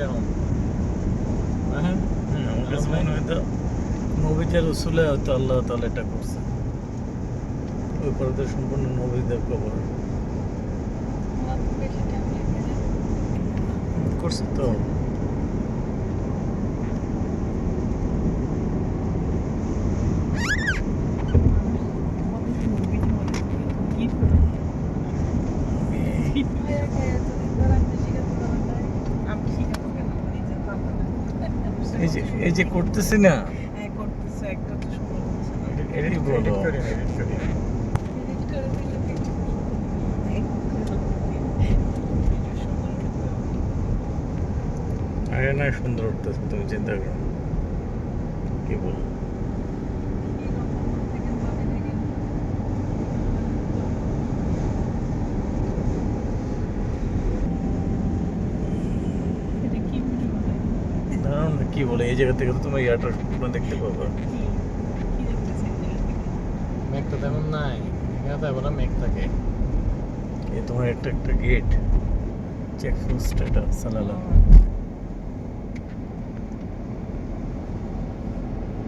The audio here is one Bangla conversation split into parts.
কেমন হ্যাঁ আমার কাছে মনে নবীদের রসুলে হয়তো আল্লাহ তালা এটা করছে। ওই পর্দা সম্পূর্ণ নবীদের কবর। করছে তো? এই যে এই যে করতেছি না। এটাই বলো আরে না সুন্দর উঠতেছে তুমি চিন্তা করো কি বলো দাঁড়াও না কি বলে এই জায়গা থেকে তো তোমার ইয়াটা সম্পূর্ণ দেখতে পাবো মেঘ তো তেমন নাই এখানে তো এখন মেঘ থাকে এই তোমার একটা একটা গেট চেক পোস্ট এটা সালালা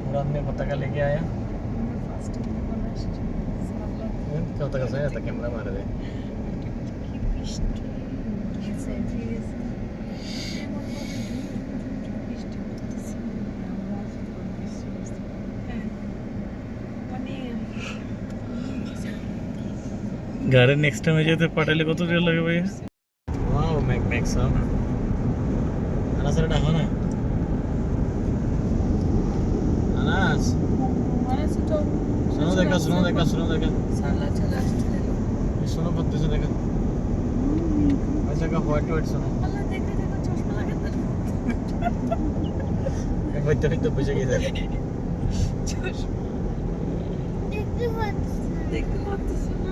उड़ान में पताका लेके आया क्या पताका सही था कैमरा मारे दे ઘરે नेक्स्ट टाइम જઈએ તો પટેલે કતો રેલ લાગે ભાઈ વાવ મેક મેક સાવ અનાસ રેડા હો ને અનાસ અનાસ તો सुनो देखा सुनो देखा सुनो देखा। साला चला ये सुनो पत्ते से देखा। अच्छा का व्हाइट व्हाइट सुनो। अल्लाह देखा देखा चश्मा लगा था एक बार तो तो पूछे किधर चश्मा देखते मत देखते मत सुनो।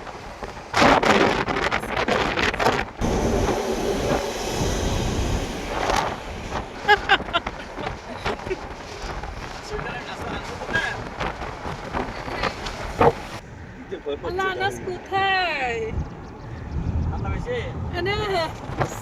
আল্লাহ আনাস কোথায় ঠান্ডা বেশি আনাস